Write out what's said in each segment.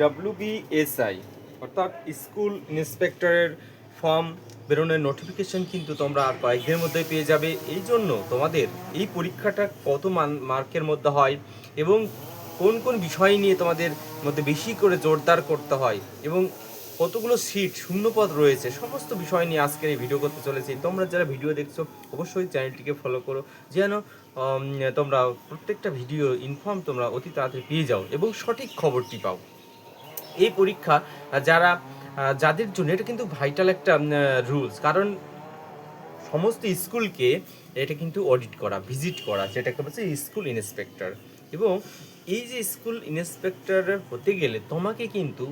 WBSI অর্থাৎ school ইন্সপেক্টরের form বেরোনোর নোটিফিকেশন কিন্তু তোমরা আর কয়েকদিনের মধ্যে পেয়ে যাবে। এই জন্য তোমাদের এই পরীক্ষাটা কত মান, মার্কের মধ্যে হয় এবং কোন কোন বিষয় নিয়ে তোমাদের মধ্যে বেশি করে জোরদার করতে হয় এবং কতগুলো সিট শূন্যপদ রয়েছে, সমস্ত বিষয় নিয়ে আজকের এই ভিডিও করতে চলেছি। তোমরা যারা ভিডিও দেখছ, অবশ্যই চ্যানেলটিকে ফলো করো, যেন তোমরা প্রত্যেকটা ভিডিও ইনফর্ম তোমরা অতি তাড়াতাড়ি পেয়ে যাও এবং সঠিক খবরটি পাও। এই পরীক্ষা যারা যাদের জন্য এটা কিন্তু ভাইটাল একটা রুলস কারণ সমস্ত স্কুলকে এটা কিন্তু অডিট করা ভিজিট করা, যেটাকে বলছে স্কুল ইন্সপেক্টর এবং এই যে স্কুল ইন্সপেক্টর হতে গেলে তোমাকে কিন্তু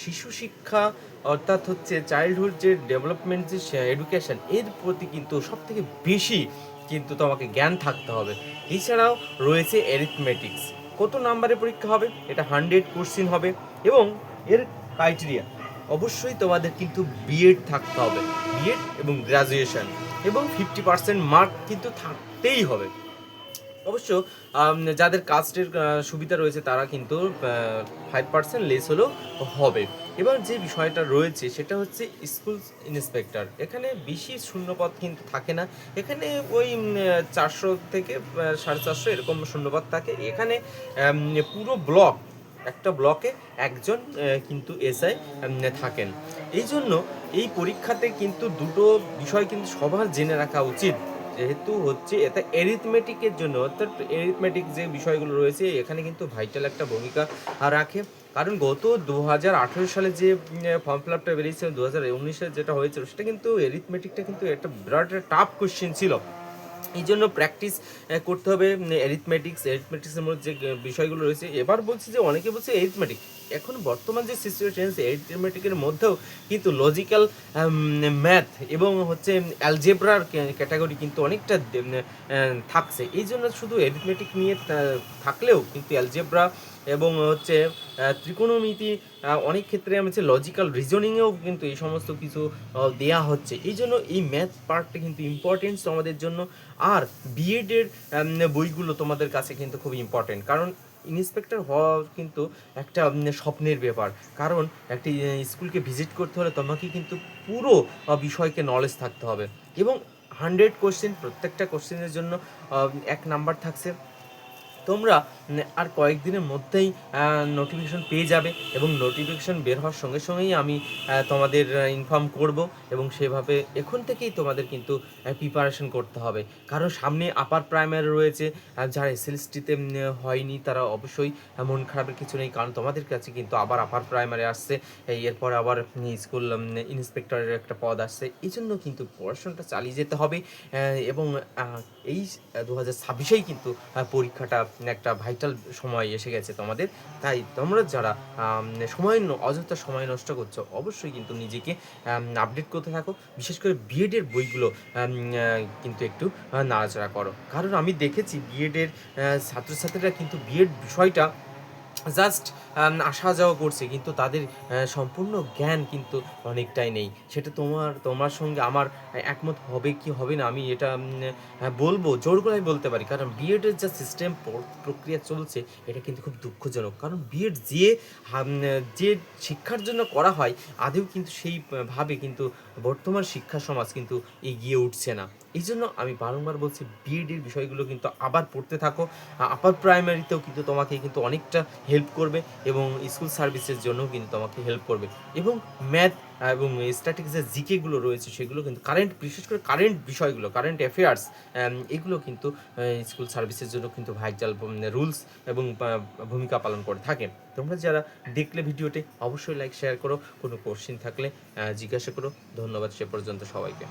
শিশু শিক্ষা, অর্থাৎ হচ্ছে চাইল্ডহুড যে ডেভেলপমেন্ট যে এডুকেশন এর প্রতি কিন্তু সব থেকে বেশি কিন্তু তোমাকে জ্ঞান থাকতে হবে। এছাড়াও রয়েছে অ্যারিথমেটিক্স কত নাম্বারে পরীক্ষা হবে? এটা হান্ড্রেড কোশ্চিন হবে। এবং এর ক্রাইটেরিয়া অবশ্যই তোমাদের কিন্তু বিএড থাকতে হবে। বিএড এবং গ্রাজুয়েশন এবং ফিফটি পার্সেন্ট মার্ক কিন্তু থাকতেই হবে। অবশ্য যাদের কাস্টের সুবিধা রয়েছে, তারা কিন্তু ফাইভ পার্সেন্ট লেস হলেও হবে। এবার যে বিষয়টা রয়েছে, সেটা হচ্ছে স্কুল ইন্সপেক্টর এখানে বেশি শূন্যপদ কিন্তু থাকে না। এখানে ওই চারশো থেকে সাড়ে চারশো এরকম শূন্যপদ থাকে। এখানে পুরো ব্লক একটা ব্লকে একজন কিন্তু এসআই থাকেন। এই জন্য এই পরীক্ষাতে কিন্তু দুটো বিষয় কিন্তু সবার জেনে রাখা উচিত। যেহেতু হচ্ছে এটা এরিথমেটিকের জন্য, অর্থাৎ এরিথমেটিক যে বিষয়গুলো রয়েছে, এখানে কিন্তু ভাইটাল একটা ভূমিকা রাখে। কারণ গত দু হাজার আঠেরো সালে যে ফর্ম ফিল আপটা বেরিয়েছিল দু হাজার যেটা হয়েছিল, সেটা কিন্তু এরিথমেটিকটা কিন্তু একটা বিরাট টাফ কোশ্চেন ছিল। এই জন্য প্র্যাকটিস করতে হবে অ্যারিথমেটিক্স অ্যারিথমেটিক্সের মধ্যে যে বিষয়গুলো রয়েছে। এবার বলছি যে, অনেকে বলছে অ্যারিথমেটিক এখন বর্তমান যে সিচুয়েশন অ্যারিথমেটিকের মধ্যেও কিন্তু লজিক্যাল ম্যাথ এবং হচ্ছে অ্যালজেব্রার ক্যাটাগরি কিন্তু অনেকটা থাকছে। এই জন্য শুধু অ্যারিথমেটিক নিয়ে থাকলেও কিন্তু অ্যালজেব্রা এবং হচ্ছে ত্রিকোণমিতি অনেক ক্ষেত্রে আমি হচ্ছে লজিক্যাল রিজনিংয়েও কিন্তু এই সমস্ত কিছু দেয়া হচ্ছে। এই জন্য এই ম্যাথ পার্টটা কিন্তু ইম্পর্টেন্স তোমাদের জন্য। আর বিএডের বইগুলো তোমাদের কাছে কিন্তু খুব ইম্পর্টেন্ট কারণ ইন্সপেক্টর হওয়া কিন্তু একটা স্বপ্নের ব্যাপার। কারণ একটি স্কুলকে ভিজিট করতে হলে তোমাকে কিন্তু পুরো বিষয়কে নলেজ থাকতে হবে। এবং হান্ড্রেড কোশ্চেন প্রত্যেকটা কোশ্চেনের জন্য এক নাম্বার থাকছে। তোমরা আর কয়েকদিনের মধ্যেই নোটিফিকেশন পেয়ে যাবে এবং নোটিফিকেশন বের হওয়ার সঙ্গে সঙ্গেই আমি তোমাদের ইনফর্ম করব এবং সেভাবে এখন থেকেই তোমাদের কিন্তু প্রিপারেশন করতে হবে। কারণ সামনে আপার প্রাইমারি রয়েছে যারা এসএলএসটিতে হয়নি, তারা অবশ্যই মন খারাপের কিছু নেই, কারণ তোমাদের কাছে কিন্তু আবার আপার প্রাইমারি আসছে। এরপর আবার স্কুল ইন্সপেক্টরের একটা পদ আসছে। এই জন্য কিন্তু পড়াশোনাটা চালিয়ে যেতে হবে এবং এই দু হাজার ছাব্বিশেই কিন্তু পরীক্ষাটা একটা ভাইটাল সময় এসে গেছে তোমাদের। তাই তোমরা যারা সময় অযথা সময় নষ্ট করছ, অবশ্যই কিন্তু নিজেকে আপডেট করতে থাকো। বিশেষ করে বিএডের বইগুলো কিন্তু একটু নাড়াচাড়া করো। কারণ আমি দেখেছি বিএডের ছাত্রছাত্রীরা কিন্তু বিএড বিষয়টা জাস্ট আসা যাওয়া করছে, কিন্তু তাদের সম্পূর্ণ জ্ঞান কিন্তু অনেকটাই নেই। সেটা তোমার তোমার সঙ্গে আমার একমত হবে কি হবে না, আমি এটা বলব, জোর করে আমি বলতে পারি। কারণ বিএডের যা সিস্টেম প্রক্রিয়া চলছে, এটা কিন্তু খুব দুঃখজনক। কারণ বিএড যে যে শিক্ষার জন্য করা হয় আদেও কিন্তু সেইভাবে কিন্তু বর্তমান শিক্ষা সমাজ কিন্তু এগিয়ে উঠছে না। এই জন্য আমি বারংবার বলছি বিএডির বিষয়গুলো কিন্তু আবার পড়তে থাকো। আপার প্রাইমারিতেও কিন্তু তোমাকে কিন্তু অনেকটা হেল্প করবে এবং স্কুল সার্ভিসের জন্যও কিন্তু তোমাকে হেল্প করবে। এবং ম্যাথ এবং স্ট্যাটিক্স যে জিকেগুলো রয়েছে, সেগুলো কিন্তু কারেন্ট বিশেষ করে কারেন্ট বিষয়গুলো কারেন্ট অ্যাফেয়ার্স এগুলো কিন্তু স্কুল সার্ভিসের জন্য কিন্তু ভাইটাল রুলস এবং ভূমিকা পালন করে থাকে। তোমরা যারা দেখলে ভিডিওটি, অবশ্যই লাইক শেয়ার করো। কোনো কোশ্চিন থাকলে জিজ্ঞাসা করো। ধন্যবাদ সে পর্যন্ত সবাইকে।